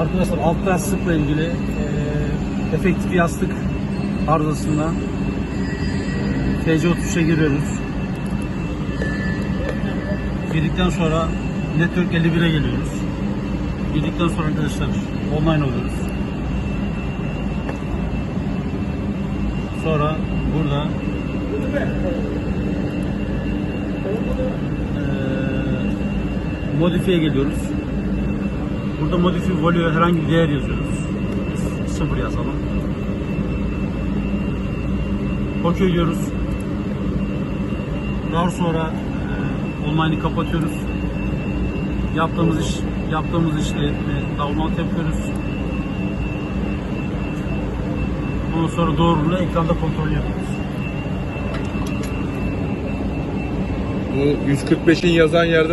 Arkadaşlar alt yastıkla ilgili e, efektif yastık arızasında e, TC33'e giriyoruz. Girdikten sonra Network 51'e geliyoruz. Girdikten sonra arkadaşlar online oluyoruz. Sonra burada eee modifiye geliyoruz. Burada modifiye value herhangi bir değer yazıyoruz. Sıfır yazalım. OK diyoruz. Daha sonra eee online'ı kapatıyoruz. Yaptığımız iş yaptığımız işle e, download yapıyoruz. Ondan sonra doğruluğunu ekranda kontrol yapıyoruz. Bu 145'in yazan yerde